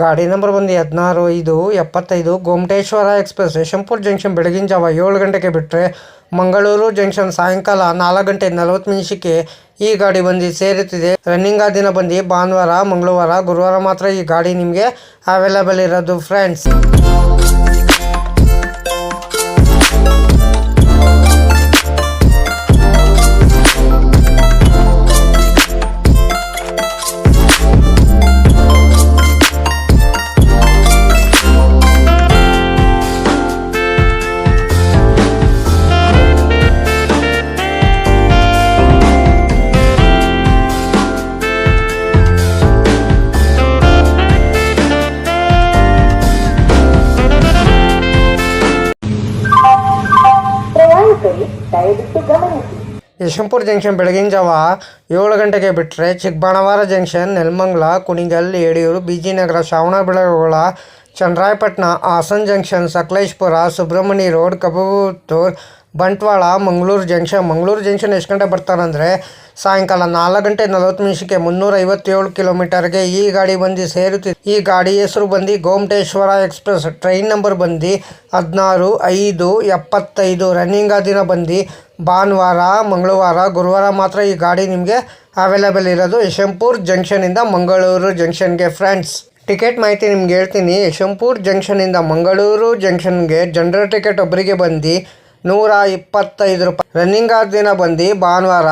ಗಾಡಿ ನಂಬರ್ ಬಂದು ಹದಿನಾರು ಐದು ಎಪ್ಪತ್ತೈದು ಗೋಮಟೇಶ್ವರ ಎಕ್ಸ್ಪ್ರೆಸ್ ಯಶವಂತಪುರ ಜಂಕ್ಷನ್, ಬೆಳಗಿನ ಜಾವ ಏಳು ಗಂಟೆಗೆ ಬಿಟ್ಟರೆ ಮಂಗಳೂರು ಜಂಕ್ಷನ್ ಸಾಯಂಕಾಲ ನಾಲ್ಕು ಗಂಟೆ ನಲವತ್ತು ನಿಮಿಷಕ್ಕೆ ಈ ಗಾಡಿ ಬಂದು ಸೇರುತ್ತಿದೆ. ರನ್ನಿಂಗ್ ಆ ದಿನ ಬಂದು ಭಾನುವಾರ, ಮಂಗಳವಾರ, ಗುರುವಾರ ಮಾತ್ರ ಈ ಗಾಡಿ ನಿಮಗೆ ಅವೈಲೇಬಲ್ ಇರೋದು ಫ್ರೆಂಡ್ಸ್ ಗಮನಿಸಿ ಯಶವಂತಪುರ ಜಂಕ್ಷನ್ ಬೆಳಗಿನ ಜಾವ. ಏಳು ಗಂಟೆಗೆ ಬಿಟ್ಟರೆ Chikkabanavara junction, Nelamangala, Kunigal Yediyur BG Nagara Shravanabelagola Channarayapatna Hassan junction, Sakleshpur, Subramanya road ಕಬೂತೂರ್ Bantwal, Mangaluru junction. Mangaluru junction ಎಷ್ಟು ಗಂಟೆ ಬರ್ತಾರಂದರೆ ಸಾಯಂಕಾಲ ನಾಲ್ಕು ಗಂಟೆ ನಲವತ್ತು ನಿಮಿಷಕ್ಕೆ ಮುನ್ನೂರ ಐವತ್ತೇಳು ಕಿಲೋಮೀಟರ್ಗೆ ಈ ಗಾಡಿ ಬಂದು ಸೇರುತ್ತಿದೆ. ಈ ಗಾಡಿ ಹೆಸರು ಬಂದು ಗೋಮಟೇಶ್ವರ ಎಕ್ಸ್ಪ್ರೆಸ್. ಟ್ರೈನ್ ನಂಬರ್ ಬಂದು ಹದಿನಾರು ಐದು ಎಪ್ಪತ್ತೈದು. ರನ್ನಿಂಗ್ ದಿನ ಬಂದು ಭಾನುವಾರ, ಮಂಗಳವಾರ, ಗುರುವಾರ ಮಾತ್ರ ಈ ಗಾಡಿ ನಿಮಗೆ ಅವೈಲೇಬಲ್ ಇರೋದು. ಯಶಂಪುರ್ ಜಂಕ್ಷನಿಂದ ಮಂಗಳೂರು ಜಂಕ್ಷನ್ಗೆ ಫ್ರೆಂಡ್ಸ್ ಟಿಕೆಟ್ ಮಾಹಿತಿ ನಿಮ್ಗೆ ಹೇಳ್ತೀನಿ. ಯಶವಂತಪುರ ಜಂಕ್ಷನಿಂದ ಮಂಗಳೂರು ಜಂಕ್ಷನ್ಗೆ ಜನರಲ್ ಟಿಕೆಟ್ ಒಬ್ಬರಿಗೆ ಬಂದು ನೂರ ಇಪ್ಪತ್ತೈದು ರೂಪಾಯಿ. ರನ್ನಿಂಗ್ ಆದ ದಿನ ಬಂದು ಭಾನುವಾರ,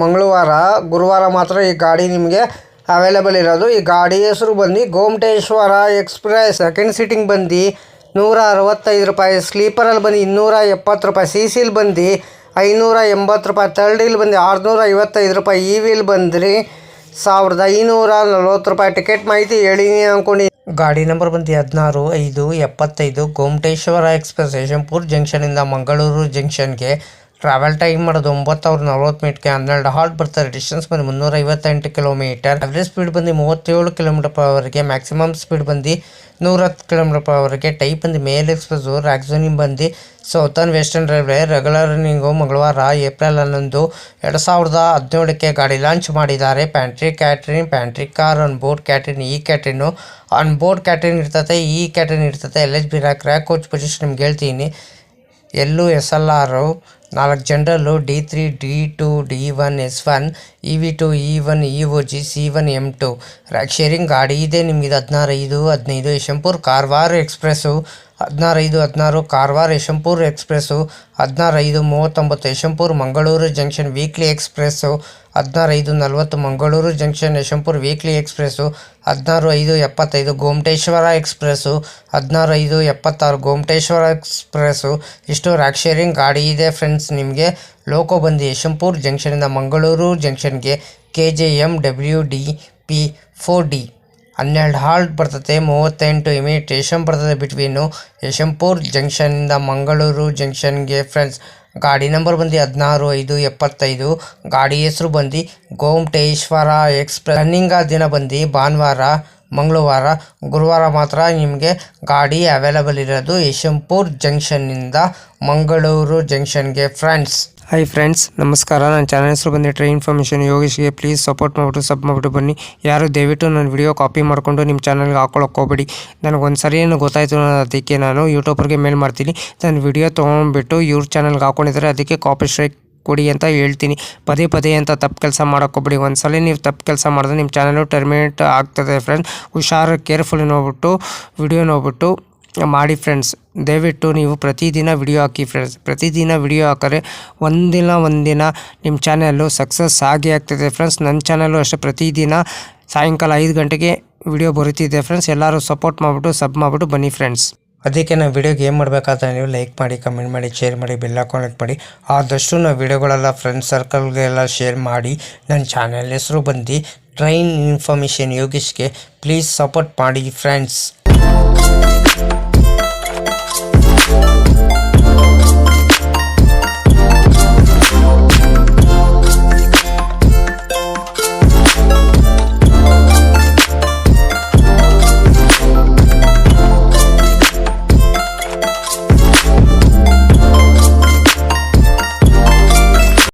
ಮಂಗಳವಾರ, ಗುರುವಾರ ಮಾತ್ರ ಈ ಗಾಡಿ ನಿಮಗೆ ಅವೈಲೇಬಲ್ ಇರೋದು. ಈ ಗಾಡಿ ಹೆಸರು ಬಂದು ಗೋಮಟೇಶ್ವರ ಎಕ್ಸ್ಪ್ರೆಸ್. ಸೆಕೆಂಡ್ ಸೀಟಿಂಗ್ ಬಂದು ನೂರ ಅರವತ್ತೈದು ರೂಪಾಯಿ. ಸ್ಲೀಪರಲ್ಲಿ ಬಂದು ಇನ್ನೂರ ಎಪ್ಪತ್ತು ರೂಪಾಯಿ. ಸಿ ಸಿಲಿ ಬಂದು ಐನೂರ ಎಂಬತ್ತು ರೂಪಾಯಿ. ತರ್ಡ್ ಇಲ್ಲಿ ಬಂದು ಆರುನೂರ ಐವತ್ತೈದು ರೂಪಾಯಿ. ಈ ವೀಲ್ ಬಂದ್ರಿ ಸಾವಿರದ ಐನೂರ ನಲವತ್ತು ರೂಪಾಯಿ ಟಿಕೆಟ್ ಮಾಹಿತಿ ಹೇಳಿನಿ ಅನ್ಕೊಂಡು. ಗಾಡಿ ನಂಬರ್ ಬಂದು ಹದಿನಾರು, ಐದು, ಎಪ್ಪತ್ತೈದು, ಗೋಮಟೇಶ್ವರ ಎಕ್ಸ್ಪ್ರೆಸ್ ಯಶವಂಪುರ್ ಜಂಕ್ಷನಿಂದ ಮಂಗಳೂರು ಜಂಕ್ಷನ್ಗೆ ಟ್ರಾವೆಲ್ ಟೈಮ್ ಮಾಡೋದು ಒಂಬತ್ತು ಅವ್ರ ನಲ್ವತ್ತು ಮಿನಿಟ್ಗೆ ಹನ್ನೆರಡು ಹಾಲ್ಟ್ ಬರ್ತಾರೆ. ಡಿಸ್ಟೆನ್ಸ್ ಬಂದು ಮುನ್ನೂರ ಐವತ್ತೆಂಟು ಕಿಲೋಮೀಟರ್ ಅವರೇಜ್ ಸ್ಪೀಡ್ ಬಂದು ಮೂವತ್ತೇಳು ಕಿಲೋಮೀಟರ್ ಪರ್ ಅವರ್ಗೆ ಮ್ಯಾಕ್ಸಿಮಮ್ ಸ್ಪೀಡ್ ಬಂದು ನೂರ ಹತ್ತು ಕಿಲೋಮೀಟರ್ ಪರ್ ಅವರ್ಗೆ ಟೈಪ್ ಬಂದು ಮೇಲ್ ಎಕ್ಸ್ಪ್ರೆಸ್ಸು ರ್ಯಾಕ್ಸೋನಿಂಗ್ ಬಂದು southern western railway regular running ಮಂಗಳವಾರ ಏಪ್ರಿಲ್ ಹನ್ನೊಂದು, ಎರಡು ಸಾವಿರದ ಹದಿನೇಳಕ್ಕೆ ಗಾಡಿ ಲಾಂಚ್ ಮಾಡಿದ್ದಾರೆ. Pantry catering pantry car on board catering ಈ ಕ್ಯಾಟ್ರಿನು ಆನ್ ಬೋರ್ಡ್ ಕ್ಯಾಟ್ರಿನ್ ಇರ್ತದೆ ಈ ಕ್ಯಾಟ್ರಿನ್ ಇರ್ತದೆ. L H B rake rake coach position ನಿಮ್ಗೆ ಹೇಳ್ತೀನಿ. ಎಲ್ಲೂ ಎಸ್ ಎಲ್ ಆರು ನಾಲ್ಕು ಜನರಲ್ಲು D three D two D one S one E V two E one E O G C one M two rake sharing ಗಾಡಿ ಇದೆ ನಿಮಗೆ ಹದಿನಾರು ಐದು ಹದಿನೈದು ಯಶವಂತಪುರ ಕಾರವಾರ ಎಕ್ಸ್ಪ್ರೆಸ್ಸು ಹದಿನಾರು ಐದು ಹದಿನಾರು ಕಾರವಾರ ಯಶವಂತಪುರ ಎಕ್ಸ್ಪ್ರೆಸ್ಸು, ಹದಿನಾರೈದು, ಮೂವತ್ತೊಂಬತ್ತು Yeshwanthpur Mangaluru junction weekly express, ಹದಿನಾರೈದು, ನಲವತ್ತು Mangaluru junction Yeshwanthpur weekly express, ಹದಿನಾರು, ಐದು, ಎಪ್ಪತ್ತೈದು ಗೋಮಟೇಶ್ವರ ಎಕ್ಸ್ಪ್ರೆಸ್ಸು, ಹದಿನಾರು, ಐದು, ಎಪ್ಪತ್ತಾರು ಗೋಮಟೇಶ್ವರ ಎಕ್ಸ್ಪ್ರೆಸ್ಸು. ಇಷ್ಟು ರ್ಯಾಕ್ ಶೇರಿಂಗ್ ಗಾಡಿ ಇದೆ ಫ್ರೆಂಡ್ಸ್ ನಿಮಗೆ. ಲೋಕೋ ಬಂದು ಯಶವಂತಪುರ ಜಂಕ್ಷನಿಂದ Mangaluru ಜಂಕ್ಷನ್ಗೆ K J M W D P four D. ಹನ್ನೆರಡು ಹಾಲ್ಟ್ ಬರ್ತದೆ, ಮೂವತ್ತೆಂಟು ಮಿನಿಟ್ ಯಶಂ ಬರ್ತದೆ ಬಿಟ್ವೀನು ಯಶಂಪುರ್ ಜಂಕ್ಷನಿಂದ ಮಂಗಳೂರು ಜಂಕ್ಷನ್ಗೆ ಫ್ರೆಂಡ್ಸ್. ಗಾಡಿ ನಂಬರ್ ಬಂದು ಹದಿನಾರು ಐದು ಎಪ್ಪತ್ತೈದು. ಗಾಡಿ ಹೆಸರು ಬಂದು ಗೋಮಟೇಶ್ವರ ಎಕ್ಸ್ಪ್ರೆಸ್. ರನ್ನಿಂಗ್ ದಿನ ಬಂದು ಭಾನುವಾರ ಮಂಗಳವಾರ, ಗುರುವಾರ ಮಾತ್ರ ನಿಮಗೆ ಗಾಡಿ ಅವೈಲೇಬಲ್ ಇರೋದು ಯಶಂಪುರ್ ಜಂಕ್ಷನ್ನಿಂದ ಮಂಗಳೂರು ಜಂಕ್ಷನ್ಗೆ ಫ್ರೆಂಡ್ಸ್ ಹಾಯ್ ಫ್ರೆಂಡ್ಸ್ ನಮಸ್ಕಾರ. ನನ್ನ ಚಾನಲ್ ಹೆಸರು ಬಂದು ಟ್ರೈನ್ ಇನ್ಫಾರ್ಮೇಷನ್ ಯೋಗೇಶ್ಗೆ ಪ್ಲೀಸ್ ಸಪೋರ್ಟ್ ಮಾಡಿಬಿಟ್ಟು ಸಬ್ ಮಾಡಿಬಿಟ್ಟು ಬನ್ನಿ. ಯಾರು ದಯವಿಟ್ಟು ನನ್ನ ವಿಡಿಯೋ ಕಾಪಿ ಮಾಡಿಕೊಂಡು ನಿಮ್ಮ ಚಾನಲ್ಗೆ ಹಾಕೊಳಕ್ಕೆ ಹೋಗ್ಬೇಡಿ. ನನಗೆ ಒಂದು ಸರಿ ಏನು ಗೊತ್ತಾಯಿತು ಅನ್ನೋದು ಅದಕ್ಕೆ ನಾನು ಯೂಟ್ಯೂಬರ್ಗೆ ಮೇಲ್ ಮಾಡ್ತೀನಿ. ನನ್ನ ವಿಡಿಯೋ ತೊಗೊಂಡ್ಬಿಟ್ಟು ಇವ್ರ ಚಾನಲ್ಗೆ ಹಾಕೊಂಡಿದ್ದಾರೆ, ಅದಕ್ಕೆ ಕಾಪಿ ಸ್ಟ್ರೈಕ್ ಕೊಡಿ ಅಂತ ಹೇಳ್ತೀನಿ. ಪದೇ ಪದೇ ಅಂತ ತಪ್ಪು ಕೆಲಸ ಮಾಡೋಕ್ಕೋಗ್ಬಿಡಿ ಒಂದು ಸಲ ನೀವು ತಪ್ಪು ಕೆಲಸ ಮಾಡಿದ್ರೆ ನಿಮ್ಮ ಚಾನಲು ಟರ್ಮಿನೇಟ್ ಆಗ್ತದೆ ಫ್ರೆಂಡ್ಸ್ ಹುಷಾರು ಕೇರ್ಫುಲ್ ನೋಡ್ಬಿಟ್ಟು ವಿಡಿಯೋ ನೋಡ್ಬಿಟ್ಟು ಮಾಡಿ ಫ್ರೆಂಡ್ಸ್ ದಯವಿಟ್ಟು ನೀವು ಪ್ರತಿದಿನ ವಿಡಿಯೋ ಹಾಕಿ ಫ್ರೆಂಡ್ಸ್ ಪ್ರತಿದಿನ ವಿಡಿಯೋ ಹಾಕಿದ್ರೆ ಒಂದಿನ ಒಂದಿನ ನಿಮ್ಮ ಚಾನಲ್ಲು ಸಕ್ಸಸ್ ಆಗಿ ಆಗ್ತದೆ ಫ್ರೆಂಡ್ಸ್ ನನ್ನ ಚಾನಲ್ಲು ಅಷ್ಟೇ ಪ್ರತಿದಿನ ಸಾಯಂಕಾಲ ಐದು ಗಂಟೆಗೆ ವಿಡಿಯೋ ಬರುತ್ತಿದೆ ಫ್ರೆಂಡ್ಸ್ ಎಲ್ಲರೂ ಸಪೋರ್ಟ್ ಮಾಡಿಬಿಟ್ಟು ಸಬ್ ಮಾಡಿಬಿಟ್ಟು ಬನ್ನಿ ಫ್ರೆಂಡ್ಸ್ ಅದಕ್ಕೆ ನಾವು ವಿಡಿಯೋಗೆ ಏನು ಮಾಡಬೇಕಾದ್ರೆ ನೀವು ಲೈಕ್ ಮಾಡಿ ಕಮೆಂಟ್ ಮಾಡಿ ಶೇರ್ ಮಾಡಿ ಬೆಲ್ ಹಾಕೊಳಕ್ ಮಾಡಿ. ಆದಷ್ಟು ನಾವು ವೀಡಿಯೋಗಳೆಲ್ಲ ಫ್ರೆಂಡ್ಸ್ ಸರ್ಕಲ್ಗೆಲ್ಲ ಶೇರ್ ಮಾಡಿ. ನನ್ನ ಚಾನೆಲ್ ಹೆಸರು ಬಂದು ಟ್ರೈನ್ ಇನ್ಫಾರ್ಮೇಷನ್ ಯೋಗೇಶ್ಗೆ ಪ್ಲೀಸ್ ಸಪೋರ್ಟ್ ಮಾಡಿ ಫ್ರೆಂಡ್ಸ್